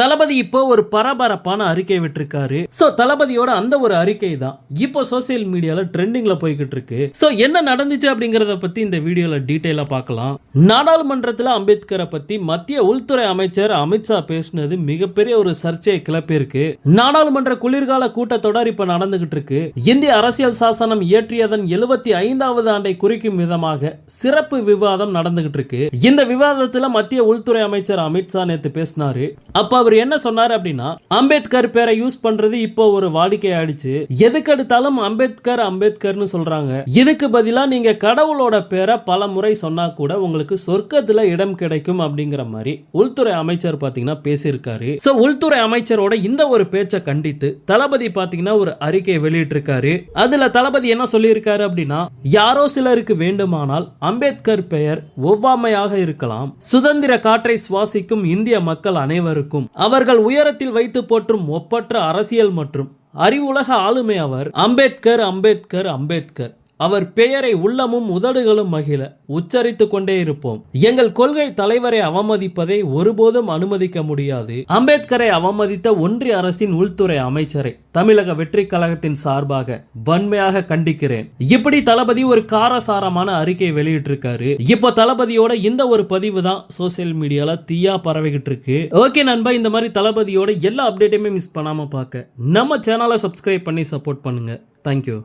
தளபதி இப்போ ஒரு பரபரப்பான அறிக்கை விட்டுருக்காரு. சோ தளபதியோட அந்த ஒரு அறிக்கை தான் இப்போ சோசியல் மீடியால ட்ரெண்டிங்ல போய்கிட்டு இருக்கு. சோ என்ன நடந்துச்சு அப்படிங்கறத பத்தி இந்த வீடியோல டீட்டெயிலா பார்க்கலாம். நாடாளுமன்றத்துல அம்பேத்கரை பத்தி மத்திய உள்துறை அமைச்சர் அமித்ஷா பேசினது மிகப்பெரிய ஒரு சர்ச்சையை கிளப்பியிருக்கு. நாடாளுமன்ற குளிர்கால கூட்டத்தொடர் இப்ப நடந்துகிட்டு இருக்கு. இந்திய அரசியல் சாசனம் இயற்றியதன் எழுபத்தி ஐந்தாவது ஆண்டை குறிக்கும் விதமாக சிறப்பு விவாதம் நடந்துகிட்டு இருக்கு. இந்த விவாதத்துல மத்திய உள்துறை அமைச்சர் அமித்ஷா நேத்து பேசினாரு. அப்ப அவர் என்ன சொன்னார் அப்படின்னா அம்பேத்கர் பேரை யூஸ் பண்றது இப்போ ஒரு வாடிக்கை ஆயிடுச்சு எதுக்கு எடுத்தாலும் அம்பேத்கர் அம்பேத்கர்னு சொல்றாங்க. இதுக்கு பதிலா நீங்க கடவுளோட பேரை பல முறை சொன்னா கூட உங்களுக்கு சொர்க்கத்துல இடம் கிடைக்கும் அப்படிங்கிற மாதிரி உள்துறை அமைச்சர் பாத்தீங்கன்னா பேசியிருக்காரு. சோ உள்துறை அமைச்சரோட இந்த ஒரு பேச்சை கண்டித்து தளபதி பாத்தீங்கன்னா ஒரு அறிக்கை வெளியிட்டிருக்காரு. அதுல தளபதி என்ன சொல்லியிருக்காரு அப்படின்னா யாரோ சிலருக்கு வேண்டுமானால் அம்பேத்கர் பெயர் ஒவ்வாமையாக இருக்கலாம். சுதந்திர காற்றை சுவாசிக்கும் இந்திய மக்கள் அனைவருக்கும். அவர்கள் உயரத்தில் வைத்து போற்றும் ஒப்பற்ற அரசியல் மற்றும் அறிவுலக ஆளுமை அவர். அம்பேத்கர் அம்பேத்கர் அம்பேத்கர். அவர் பெயரை உள்ளமும் உதடுகளும் மகிழ உச்சரித்துக் கொண்டே இருப்போம். எங்கள் கொள்கை தலைவரை அவமதிப்பதை ஒருபோதும் அனுமதிக்க முடியாது. அம்பேத்கரை அவமதித்த ஒன்றிய அரசின் உள்துறை அமைச்சரை தமிழக வெற்றி கழகத்தின் சார்பாக வன்மையாக கண்டிக்கிறேன். இப்படி தளபதி ஒரு காரசாரமான அறிக்கை வெளியிட்டிருக்காரு. இப்போ தளபதியோட இந்த ஒரு பதிவு தான் சோசியல் மீடியால தீயா பரவிக்கிட்டு இருக்கு. ஓகே நண்பா இந்த மாதிரி தளபதியோட எல்லா அப்டேட்டையுமே மிஸ் பண்ணாம பார்க்க நம்ம சேனலை சப்ஸ்கிரைப் பண்ணி சப்போர்ட் பண்ணுங்க. தேங்க்யூ